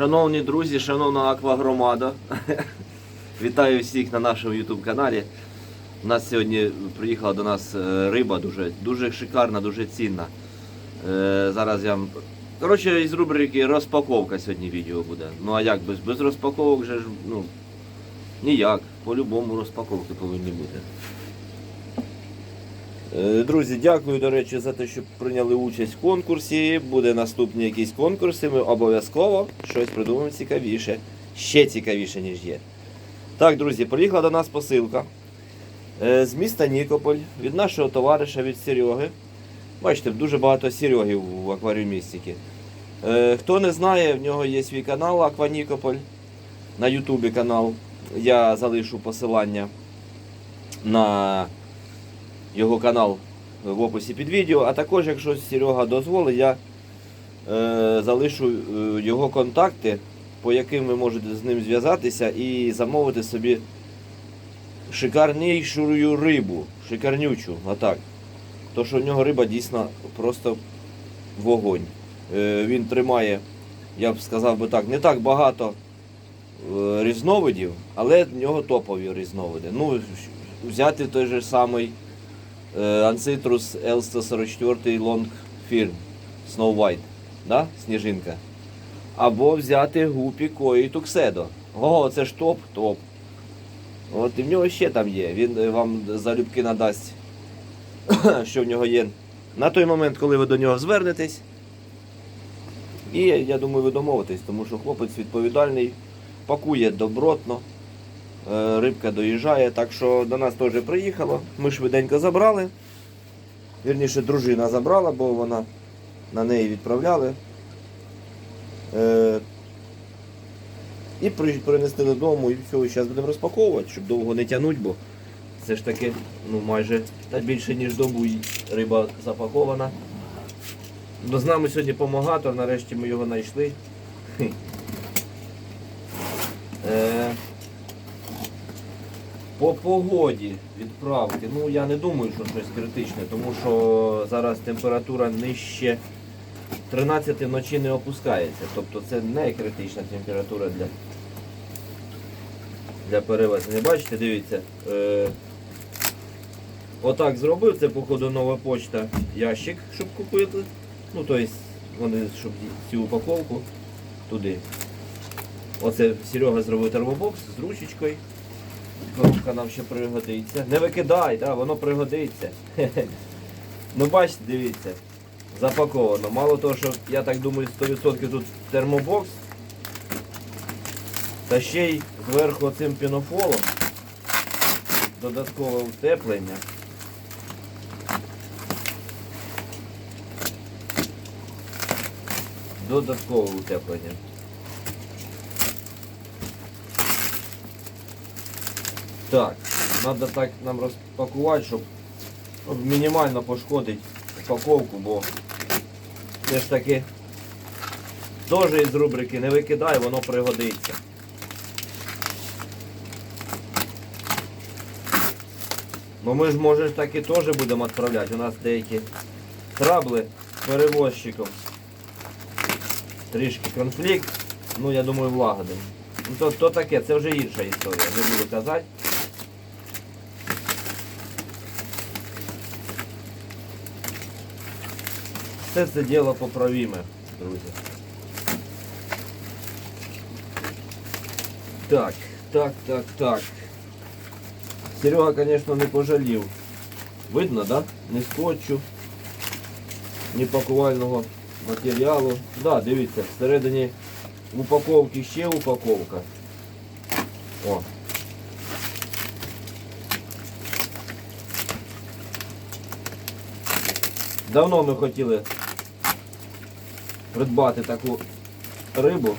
Шановні друзі, шановна аквагромада. Вітаю всіх на нашому YouTube каналі. У нас сьогодні приїхала до нас е, риба дуже, дуже шикарна, дуже цінна. Е, Зараз я вам. Коротше, із рубрики розпаковка сьогодні відео буде. Ну а як без, без розпаковок же ну, ніяк. По-любому розпаковки повинні бути. Е, Друзі, дякую, до речі, за те, що прийняли участь в конкурсі. Буде наступні якісь конкурси. Ми обов'язково щось придумаємо цікавіше. Ще цікавіше, ніж є. Так, друзі, приїхала до нас посилка е, з міста Нікополь від нашого товариша від Сереги. Бачите, дуже багато Серегів в акваріумістики. Е, Хто не знає, в нього є свій канал Аква Нікополь. На Ютубі канал. Я залишу посилання на його канал в описі під відео. А також, якщо Серега дозволить, я е, залишу е, його контакти, по яким ви можете з ним зв'язатися і замовити собі шикарнішу рибу, шикарнючу, отак. То, що в нього риба дійсно просто вогонь. Е, він тримає, я б сказав би так, не так багато е, різновидів, але в нього топові різновиди. Ну, взяти той же самий е, Ancitrus L144 Long Firm Snow White, да? сніжинка. Або взяти гупі кої тукседо. Ого, це ж топ, топ. От і в нього ще там є. Він е, вам залюбки надасть, що в нього є. На той момент, коли ви до нього звернетесь. І я думаю, ви домовитесь, тому що хлопець відповідальний, пакує добротно, рибка доїжджає, так що до нас теж приїхало. Ми швиденько забрали. Вірніше, дружина забрала, бо вона на неї відправляли. Е, і при- принести додому і все, зараз будемо розпаковувати, щоб довго не тягнути, бо це ж таки ну, майже та більше ніж добу риба запакована. Ну, з нами сьогодні помогатор, нарешті ми його знайшли. Е, по погоді відправки, ну я не думаю, що щось критичне, тому що зараз температура нижче 13 вночі не опускається. Тобто це не критична температура для, для перевезення. Бачите, дивіться. Е, отак зробив, це походу нова почта ящик, щоб купити. Ну, тобто, вони, щоб цю упаковку туди. Оце Серега зробив термобокс з ручечкою. Коробка нам ще пригодиться. Не викидай, да, воно пригодиться. Ну бачите, дивіться, запаковано. Мало того, що я так думаю 100% тут термобокс. Та ще й зверху цим пінофолом додаткове утеплення. Додаткове утеплення. Так, треба так нам розпакувати, щоб мінімально пошкодити упаковку, бо це ж таки теж із рубрики не викидай, воно пригодиться. Ну ми ж може ж таки теж будемо відправляти. У нас деякі трабли з перевозчиком. Трішки конфлікт. Ну я думаю влагодимо. Ну то, то таке, це вже інша історія, не буду казати. Все це діло поправіме, друзі. Так, так, так, так. Серега, звісно, не пожалів. Видно, да? Ні скотчу, ні пакувального матеріалу. Да, дивіться, всередині упаковки ще упаковка. О. Давно ми хотіли придбати таку рибу.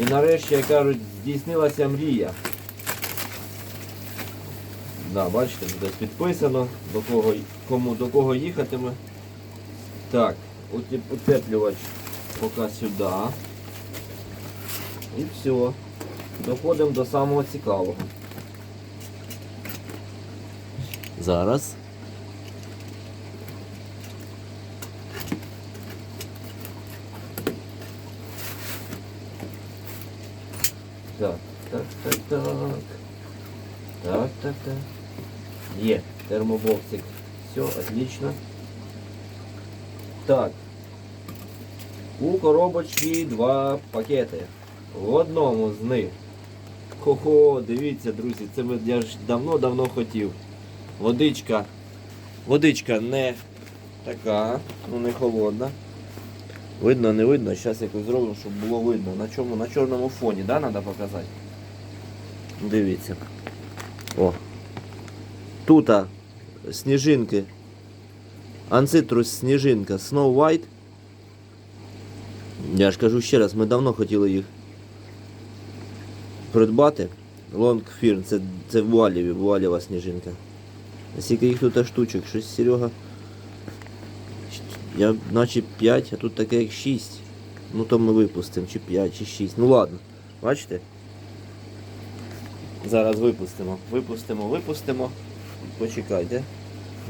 І нарешті, як кажуть, здійснилася мрія. Да, бачите, тут підписано, до кого, кому до кого їхатиме. Так, утеплювач поки сюди. І все. Доходимо до самого цікавого. Зараз. Так, так, так, так. Так. Є, термобоксик. Все, отлично. Так. У коробочці два пакети. В одному з них. Хо-хо, дивіться, друзі, це я ж давно-давно хотів. Водичка. Водичка не така, ну не холодна. Видно, не видно. Зараз якось зробимо, щоб було видно. На чому? На чорному фоні, да, треба показати? Дивіться. О. Тут сніжинки. Анцитрус сніжинка Snow White. Я ж кажу ще раз, ми давно хотіли їх придбати. Long Firm, це, це Вуалєві, Вуалєва сніжинка. Скільки їх тут штучок? Щось Серега. Я наче 5, а тут таке як 6. Ну то ми випустимо, чи 5, чи 6. Ну ладно. Бачите? Зараз випустимо. Випустимо, випустимо. Почекайте.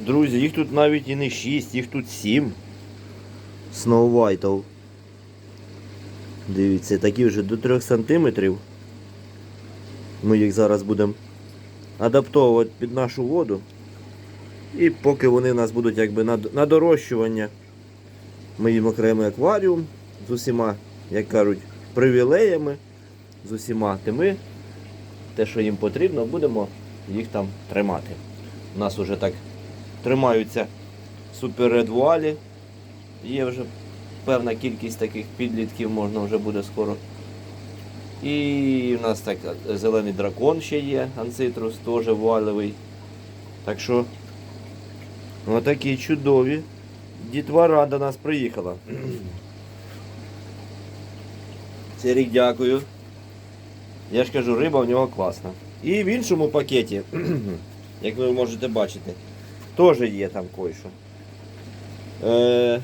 Друзі, їх тут навіть і не 6, їх тут 7. Snow White. Дивіться, такі вже до 3 см. Ми їх зараз будемо адаптовувати під нашу воду. І поки вони у нас будуть якби на дорощування, ми їм окремий акваріум з усіма, як кажуть, привілеями, з усіма тими, те, що їм потрібно, будемо їх там тримати. У нас вже так тримаються суперредвуалі. Є вже певна кількість таких підлітків, можна вже буде скоро. І у нас так е, зелений дракон ще є, анцитрус, теж вуалевий. Так що отакі чудові. Дітвора до нас приїхала. Серік, дякую. Я ж кажу, риба в нього класна. І в іншому пакеті, як ви можете бачити, теж є там кое-що. Е,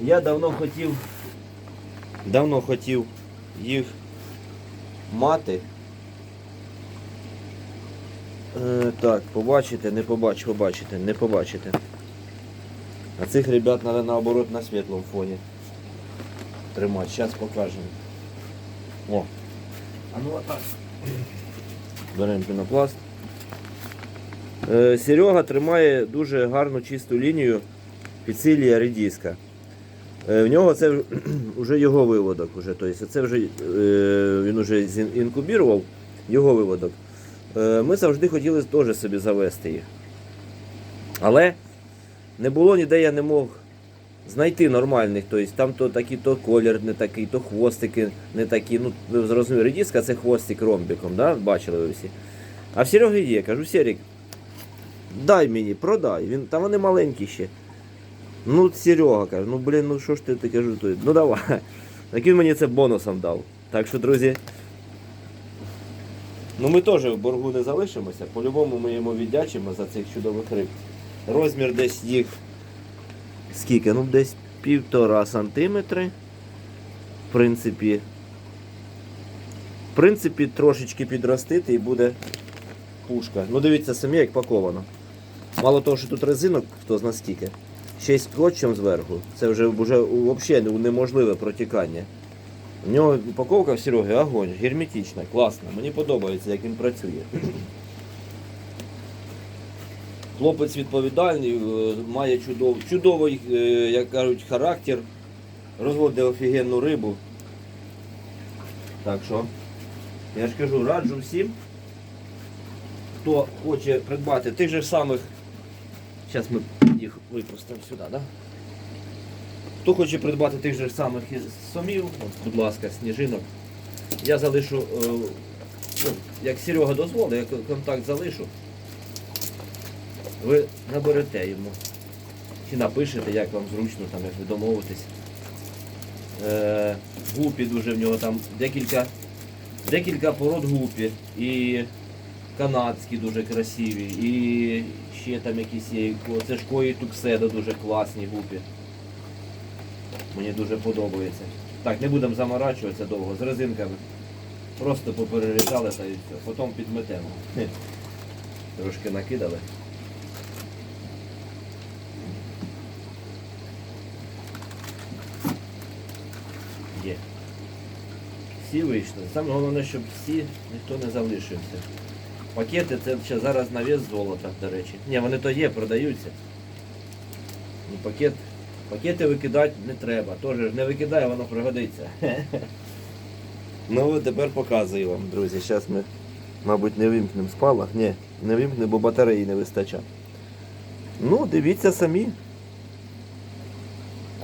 я давно хотів, давно хотів їх мати. Е, так, побачите, не побач, побачите, не побачите. А цих ребят треба наоборот на світлому фоні тримати. Зараз покажемо. О. А ну отак. Беремо пінопласт. Е, Серега тримає дуже гарну чисту лінію піцилія редіска. Е, В нього це вже його виводок. Уже, тобто це вже, е, він вже інкубірував його виводок. Ми завжди хотіли теж собі завести їх. Але не було ніде я не мог знайти нормальних. Тобто там то такий, то колір не такий, то хвостики не такі. Ну, ви зрозуміли, редіска це хвостик ромбіком, да? бачили ви всі. А в Сереги є, кажу, Серік, дай мені, продай. Він, там вони маленькі ще. Ну, Серега каже, ну блін, ну що ж ти, ти кажу, то, ну давай. Так він мені це бонусом дав. Так що, друзі. Ну ми теж в боргу не залишимося. По-любому ми йому віддячимо за цих чудових риб. Розмір десь їх скільки? Ну десь півтора сантиметри. В принципі. В принципі, трошечки підростити і буде пушка. Ну дивіться самі, як паковано. Мало того, що тут резинок, хто зна скільки. Ще й скотчем зверху. Це вже, вже взагалі неможливе протікання. У нього упаковка в Сереги огонь, герметична, класна. Мені подобається, як він працює. Хлопець відповідальний, е, має чудов, чудовий, е, як кажуть, характер, розводить офігенну рибу. Так що, я ж кажу, раджу всім, хто хоче придбати тих же самих. Зараз ми їх випустимо сюди, да? Хто хоче придбати тих же самих сомів, будь ласка, сніжинок. Я залишу, е, ну, як Серега дозволить, я контакт залишу. Ви наберете йому. Чи напишете, як вам зручно, там, як ви домовитесь. Е, гупі дуже в нього там декілька, декілька пород гупі. І канадські дуже красиві, і ще там якісь є. Це ж кої тукседо дуже класні гупі. Мені дуже подобається. Так, не будемо заморачуватися довго з резинками. Просто поперерізали та і все. Потім підметемо. Трошки накидали. Є. всі вийшли. Саме головне, щоб всі ніхто не залишився. Пакети це ще зараз на вес золота, до речі. Ні, вони то є, продаються. Ну, пакет, пакети викидати не треба. Тож не викидай, воно пригодиться. Ну тепер показую вам, друзі. Зараз ми, мабуть, не вимкнемо спалах. Ні, не вимкнемо, бо батареї не вистачає. Ну, дивіться самі.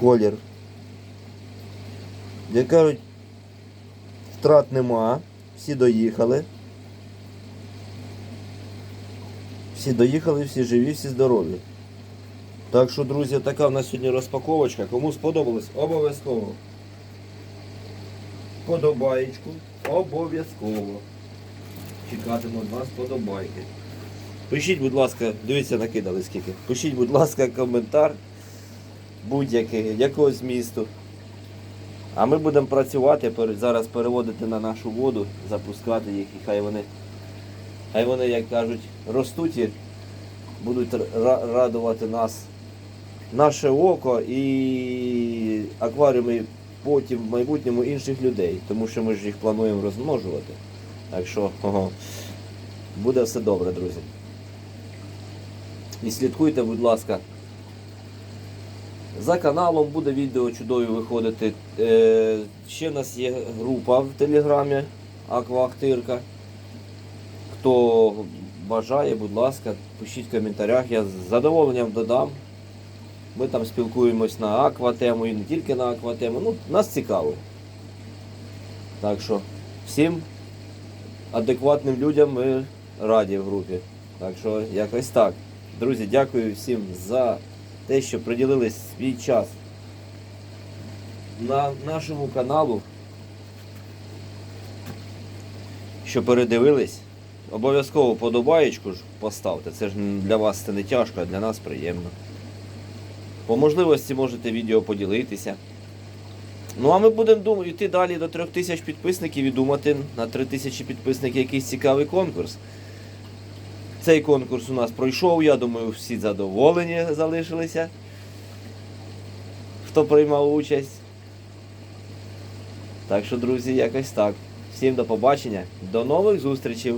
Колір. Як кажуть, втрат нема, всі доїхали. Всі доїхали, всі живі, всі здорові. Так що, друзі, така в нас сьогодні розпаковочка. Кому сподобалось, обов'язково. Подобаєчку. Обов'язково. Чекатиму від вас подобайки. Пишіть, будь ласка, дивіться, накидали скільки. Пишіть, будь ласка, коментар будь-який, якого змісту. А ми будемо працювати, зараз переводити на нашу воду, запускати їх і хай вони, хай вони, як кажуть, ростуть і будуть радувати нас, наше око і акваріуми потім в майбутньому інших людей, тому що ми ж їх плануємо розмножувати. Так що ого, буде все добре, друзі. І слідкуйте, будь ласка. За каналом буде відео чудові виходити. Е, ще в нас є група в Телеграмі Аквахтирка. Хто бажає, будь ласка, пишіть в коментарях, я з задоволенням додам. Ми там спілкуємось на акватему і не тільки на акватему. Ну, нас цікаво. Так що всім адекватним людям ми раді в групі. Так що якось так. Друзі, дякую всім за те, що приділили свій час на нашому каналу, що передивились. Обов'язково подобаєчку ж поставте. Це ж для вас це не тяжко, а для нас приємно. По можливості можете відео поділитися. Ну а ми будемо йти далі до 3000 підписників і думати на 3000 підписників якийсь цікавий конкурс. Цей конкурс у нас пройшов, я думаю, всі задоволені залишилися. Хто приймав участь. Так що, друзі, якось так. Всім до побачення, до нових зустрічей.